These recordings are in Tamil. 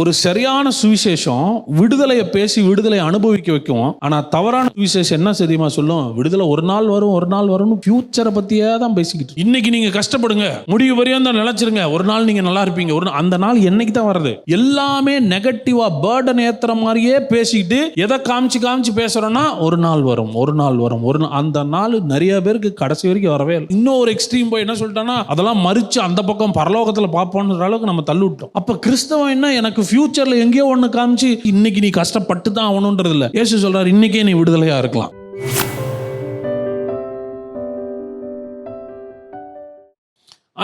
ஒரு சரியான சுவிசேஷம் விடுதலையை பேசி விடுதலை அனுபவிக்க வைக்கும். ஆனா தவறான சுவிசேஷம் என்ன தெரியுமா சொல்லும்? விடுதலை ஒரு நாள் வரும் ஒரு நாள் வரும்னு ஃபியூச்சரை பத்தியே தான் பேசிக்கிட்டு இன்னைக்கு நீங்க கஷ்டப்படுங்க. முடிவு வரையும் தான் நிலைச்சிருங்க. ஒரு நாள் நீங்க நல்லா இருப்பீங்க. ஒரு அந்த நாள் என்னைக்கு தான் வருது எல்லாமே நெகட்டிவா பேர்டன் ஏத்துற மாதிரியே பேசிக்கிட்டு எதை காமிச்சு காமிச்சு பேசுறோம்னா ஒரு நாள் வரும் ஒரு நாள் வரும் ஒரு நாள் அந்த நாள் நிறைய பேருக்கு கடைசி வரைக்கும் வரவே இல்லை. இன்னும் ஒரு எக்ஸ்ட்ரீம் போய் என்ன சொல்லிட்டான்னா அதெல்லாம் மறிச்சு அந்த பக்கம் பரலோகத்துல பார்ப்போன்ற அளவுக்கு நம்ம தள்ளி விட்டோம். அப்ப கிறிஸ்தவம் என்ன எனக்கு ஃபியூச்சர்ல எங்கேயோ ஒன்று காமிச்சு இன்னைக்கு நீ கஷ்டப்பட்டு தான் ஆகணுன்றது இல்ல இயேசு சொல்றாரு இன்னைக்கே நீ விடுதலையாக இருக்கலாம்.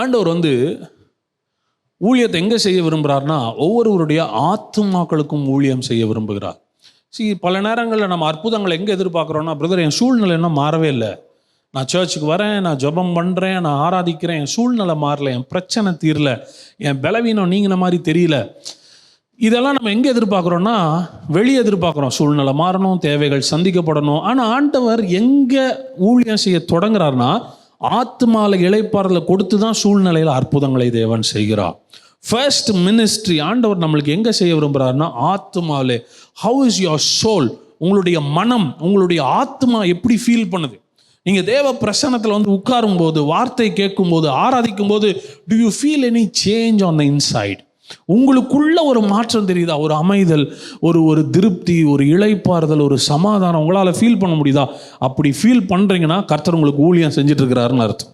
ஆண்டவர் வந்து ஊழியத்தை எங்கே செய்ய விரும்புகிறார்னா ஒவ்வொருவருடைய ஆத்துமாக்களுக்கும் ஊழியம் செய்ய விரும்புகிறார். See பல நேரங்களில் நம்ம அற்புதங்களை எங்கே எதிர்பார்க்குறோன்னா பிரதர் என் சூழ்நிலை இன்னும் மாறவே இல்லை. நான் சர்ச்சுக்கு வரேன் நான் ஜெபம் பண்ணுறேன் நான் ஆராதிக்கிறேன் என் சூழ்நிலை மாறல என் பிரச்சனை தீரல என் பலவீனம் நீங்கின மாதிரி தெரியல. இதெல்லாம் நம்ம எங்கே எதிர்பார்க்குறோன்னா வெளியே எதிர்பார்க்குறோம். சூழ்நிலை மாறணும் தேவைகள் சந்திக்கப்படணும். ஆனால் ஆண்டவர் எங்கே ஊழியம் செய்ய தொடங்குறாருன்னா ஆத்மால இளைப்பாறுதலை கொடுத்து தான் சூழ்நிலையில் அற்புதங்களை தேவன் செய்கிறார். ஃபர்ஸ்ட் மினிஸ்ட்ரி ஆண்டவர் நம்மளுக்கு எங்கே செய்ய விரும்புகிறாருன்னா ஆத்மாலே ஹவு இஸ் யோர் சோல் உங்களுடைய மனம் உங்களுடைய ஆத்மா எப்படி ஃபீல் பண்ணுது? நீங்கள் தேவ பிரசன்னத்தில் வந்து உட்காரும்போது வார்த்தை கேட்கும்போது ஆராதிக்கும் போது do you feel any change on the inside உங்களுக்குள்ள ஒரு மாற்றம் தெரியுதா? ஒரு அமைதல் ஒரு ஒரு திருப்தி ஒரு இழைப்பாறுதல் ஒரு சமாதானம் உங்களால் ஃபீல் பண்ண முடியுதா? அப்படி ஃபீல் பண்ணுறீங்கன்னா கர்த்தர் உங்களுக்கு ஊழியம் செஞ்சுட்டு இருக்கிறாருன்னு அர்த்தம்.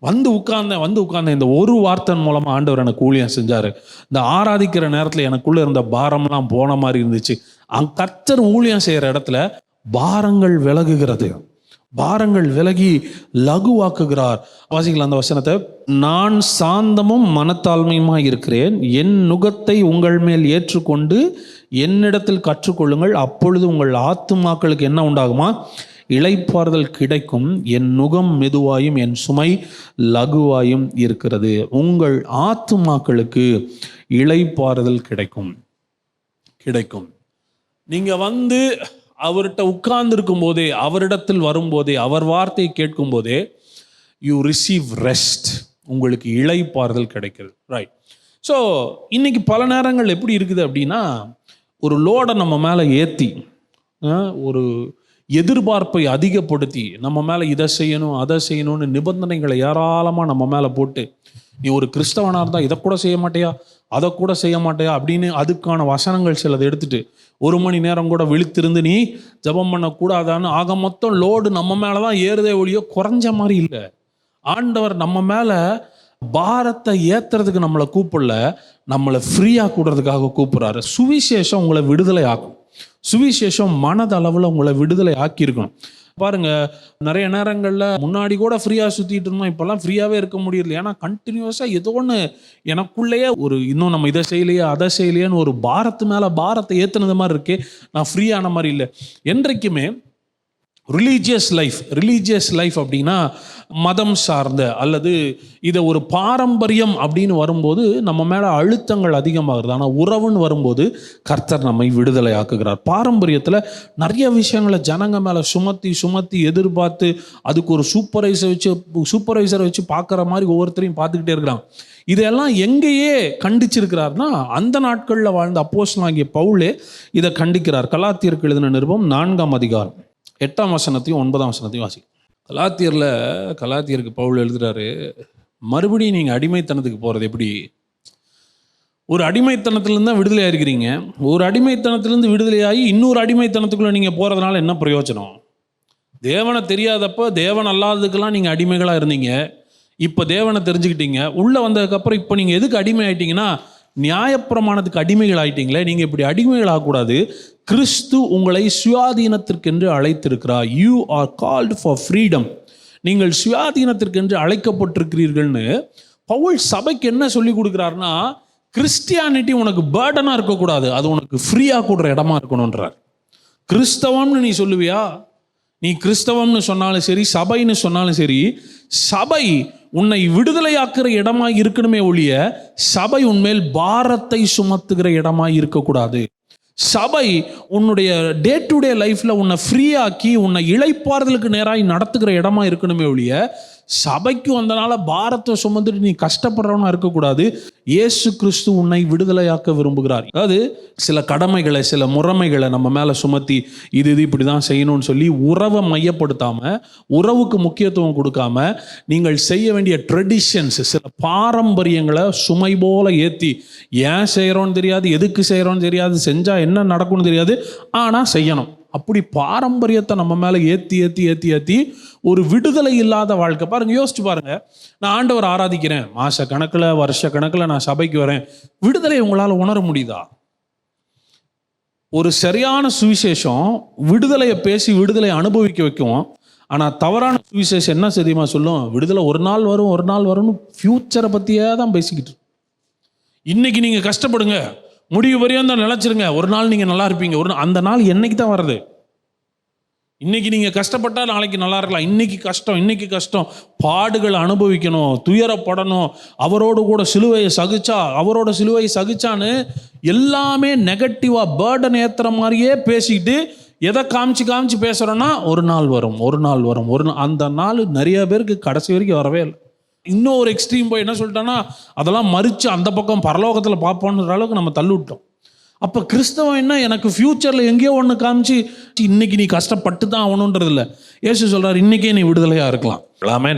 வந்து உட்கார்ந்தேன் வந்து உட்கார்ந்தேன் இந்த ஒரு வார்த்தை மூலமாக ஆண்டவர் எனக்கு ஊழியம் செஞ்சார். இந்த ஆராதிக்கிற நேரத்தில் எனக்குள்ளே இருந்த பாரம்லாம் போன மாதிரி இருந்துச்சு. அங்கே கர்த்தர் ஊழியம் செய்கிற இடத்துல பாரங்கள் விலகுகிறது. பாரங்கள் விலகி லகுவாக்குகிறார். வாசிக்கலாம் அந்த வசனத்தை. நான் சாந்தமும் மனத்தாழ்மையுமா இருக்கிறேன். என் நுகத்தை உங்கள் மேல் ஏற்றுக்கொண்டு என்னிடத்தில் கற்றுக்கொள்ளுங்கள். அப்பொழுது உங்கள் ஆத்துமாக்களுக்கு என்ன உண்டாகுமா? இழைப்பாறுதல் கிடைக்கும். என் நுகம் மெதுவாயும் என் சுமை லகுவாயும் இருக்கிறது. உங்கள் ஆத்துமாக்களுக்கு இழைப்பாறுதல் கிடைக்கும். கிடைக்கும். நீங்கள் வந்து அவர்கிட்ட உட்கார்ந்துருக்கும் போதே அவரிடத்தில் வரும்போதே அவர் வார்த்தையை கேட்கும் போதே யூ ரிசீவ் ரெஸ்ட் உங்களுக்கு இளைப்பாறுதல் கிடைக்கிறது. ரைட் ஸோ இன்னைக்கு பல நேரங்கள் எப்படி இருக்குது அப்படின்னா ஒரு லோடை நம்ம மேலே ஏற்றி ஒரு எதிர்பார்ப்பை அதிகப்படுத்தி நம்ம மேலே இதை செய்யணும் அதை செய்யணும்னு நிபந்தனைகளை ஏராளமாக நம்ம மேலே போட்டு நீ ஒரு கிறிஸ்தவனாக இருந்தால் இதை கூட செய்ய மாட்டியா? அதை கூட செய்ய மாட்டியா? அப்படின்னு அதுக்கான வசனங்கள் சிலதை எடுத்துட்டு ஒரு மணி நேரம் கூட விழித்திருந்து நீ ஜெபம் பண்ணக்கூடாதான்னு ஆக மொத்தம் லோடு நம்ம மேலே தான் ஏறுதே ஒழியோ குறைஞ்ச மாதிரி இல்லை. ஆண்டவர் நம்ம மேலே பாரத்தை ஏத்துறதுக்கு நம்மளை கூப்பிடல நம்மளை ஃப்ரீயாக கூடுறதுக்காக கூப்பிட்றாரு. சுவிசேஷம் உங்களை விடுதலை ஆக்கும். சுவிசேஷம் மனதளவில் உங்களை விடுதலை ஆக்கியிருக்கணும். பாருங்க நிறைய நேரங்களில் முன்னாடி கூட ஃப்ரீயாக சுற்றிட்டு இருந்தோம் இப்போல்லாம் ஃப்ரீயாகவே இருக்க முடியல. ஏன்னா கண்டினியூஸாக ஏதோ ஒன்று எனக்குள்ளேயே ஒரு இன்னும் நம்ம இதை செய்யலையே அதை செய்யலையேன்னு ஒரு பாரத்து மேலே பாரத்தை ஏற்றுனது மாதிரி இருக்கே நான் ஃப்ரீயான மாதிரி இல்லை. என்றைக்குமே ரிலீஜியஸ் லைஃப் ரிலீஜியஸ் லைஃப் அப்படின்னா மதம் சார்ந்த அல்லது இதை ஒரு பாரம்பரியம் அப்படின்னு வரும்போது நம்ம மேலே அழுத்தங்கள் அதிகமாகிறது. ஆனால் உறவுன்னு வரும்போது கர்த்தர் நம்மை விடுதலை ஆக்குகிறார். பாரம்பரியத்தில் நிறைய விஷயங்களை ஜனங்க மேலே சுமத்தி சுமத்தி எதிர்பார்த்து அதுக்கு ஒரு சூப்பர்வைசர் வச்சு சூப்பர்வைசரை வச்சு பார்க்குற மாதிரி ஒவ்வொருத்தரையும் பார்த்துக்கிட்டே இருக்கிறான். இதெல்லாம் எங்கேயே கண்டிச்சிருக்கிறார்னா அந்த நாட்களில் வாழ்ந்த அப்போஸ்தலனாகிய பவுலே இதை கண்டிக்கிறார். கலாத்தியருக்கு எழுதின நிருபம் நான்காம் அதிகாரம். எட்டாம் வசனத்தையும் ஒன்பதாம் வசனத்தையும் வாசி கலாத்தியரில் கலாத்தியருக்கு பவுல் எழுதுறாரு மறுபடியும் நீங்கள் அடிமைத்தனத்துக்கு போகிறது எப்படி? ஒரு அடிமைத்தனத்திலேருந்து தான் விடுதலை இருக்கிறீங்க ஒரு அடிமைத்தனத்திலேருந்து விடுதலையாகி இன்னொரு அடிமைத்தனத்துக்குள்ளே நீங்கள் போகிறதுனால என்ன பிரயோஜனம்? தேவனை தெரியாதப்போ தேவன் அல்லாததுக்கெல்லாம் நீங்கள் அடிமைகளாக இருந்தீங்க. இப்போ தேவனை தெரிஞ்சுக்கிட்டீங்க. உள்ளே வந்ததுக்கப்புறம் இப்போ நீங்கள் எதுக்கு அடிமை ஆயிட்டீங்கன்னா நியாயப்பிரமாணத்துக்கு அடிமைகள் ஆயிட்டீங்களே நீங்கள் இப்படி அடிமைகள் ஆகக்கூடாது கிறிஸ்து உங்களை சுயாதீனத்திற்கென்று அழைத்திருக்கிறார். You are called for freedom நீங்கள் சுயாதீனத்திற்கென்று அழைக்கப்பட்டிருக்கிறீர்கள்னு பவுல் சபைக்கு என்ன சொல்லி கொடுக்குறாருன்னா கிறிஸ்டியானிட்டி உனக்கு பேர்டனாக இருக்கக்கூடாது. அது உனக்கு ஃப்ரீயாக கூடுற இடமா இருக்கணுன்றார் கிறிஸ்தவம்னு நீ சொல்லுவியா? நீ கிறிஸ்தவம்னு சொன்னாலும் சரி சபைன்னு சொன்னாலும் சரி சபை உன்னை விடுதலையாக்குற இடமா இருக்கணுமே ஒழிய சபை உன்மேல் பாரத்தை சுமத்துகிற இடமா இருக்கக்கூடாது. சபை உன்னுடைய டே டு டே லைஃப்ல உன்னை ஃப்ரீயாக்கி உன்னை இளைப்பாறுதலுக்கு நேராக நடத்துகிற இடமா இருக்கணுமே ஒழிய சபைக்கு வந்தனால பாரத்தை சுமந்துட்டு நீ கஷ்டப்படுறவனா இருக்கக்கூடாது. இயேசு கிறிஸ்து உன்னை விடுதலையாக்க விரும்புகிறார். அதாவது சில கடமைகளை சில முறைமைகளை நம்ம மேலே சுமத்தி இது இது இப்படி தான் செய்யணும்னு சொல்லி உறவை மையப்படுத்தாம உறவுக்கு முக்கியத்துவம் கொடுக்காம நீங்கள் செய்ய வேண்டிய ட்ரெடிஷன்ஸ் சில பாரம்பரியங்களை சுமை போல ஏற்றி ஏன் செய்கிறோன்னு தெரியாது எதுக்கு செய்கிறோன்னு தெரியாது செஞ்சால் என்ன நடக்கும்னு தெரியாது ஆனால் செய்யணும். அப்படி பாரம்பரியத்தை நம்ம மேலே ஏற்றி ஏற்றி ஏற்றி ஏற்றி ஒரு விடுதலை இல்லாத வாழ்க்கை. பாருங்கள் யோசிச்சு பாருங்கள் நான் ஆண்டவர் ஆராதிக்கிறேன். மாச கணக்கில் வருஷ கணக்கில் நான் சபைக்கு வரேன். விடுதலை உங்களால் உணர முடியுதா? ஒரு சரியான சுவிசேஷம் விடுதலையை பேசி விடுதலை அனுபவிக்க வைக்கும். ஆனால் தவறான சுவிசேஷம் என்ன தெரியுமா சொல்லும்? விடுதலை ஒரு நாள் வரும் ஒரு நாள் வரும்னு ஃப்யூச்சரை பற்றியே தான் பேசிக்கிட்டு இன்னைக்கு நீங்கள் கஷ்டப்படுங்க. முடிவு வரையும் தான் நிலச்சிருங்க. ஒரு நாள் நீங்கள் நல்லா இருப்பீங்க. ஒரு அந்த நாள் என்னைக்கு தான் வருது? இன்னைக்கு நீங்கள் கஷ்டப்பட்டால் நாளைக்கு நல்லா இருக்கலாம். இன்னைக்கு கஷ்டம் இன்னைக்கு கஷ்டம். பாடுகள் அனுபவிக்கணும் துயரப்படணும். அவரோடு கூட சிலுவையை சகிச்சா அவரோட சிலுவையை சகிச்சான்னு எல்லாமே நெகட்டிவாக பேர்டன் ஏற்றுற மாதிரியே பேசிக்கிட்டு எதை காமிச்சு காமிச்சு பேசுகிறோன்னா ஒரு நாள் வரும் ஒரு நாள் வரும் ஒரு நாள் அந்த நாள் நிறைய பேருக்கு கடைசி வரைக்கும் வரவே இல்லை. இன்னும் ஒரு எக்ஸ்ட்ரீம் போய் என்ன சொல்லிட்டான்னா அதெல்லாம் மறித்து அந்த பக்கம் பரலோகத்தில் பார்ப்போன்ற அளவுக்கு நம்ம தள்ளிவிட்டோம். அப்போ கிறிஸ்தவம் என்ன எனக்கு ஃப்யூச்சரில் எங்கேயோ ஒன்று காமிச்சு இன்னைக்கு நீ கஷ்டப்பட்டு தான் ஆகணுன்றது இல்லை ஏசு சொல்கிறார் இன்னைக்கே நீ விடுதலையாக இருக்கலாம். எல்லாமே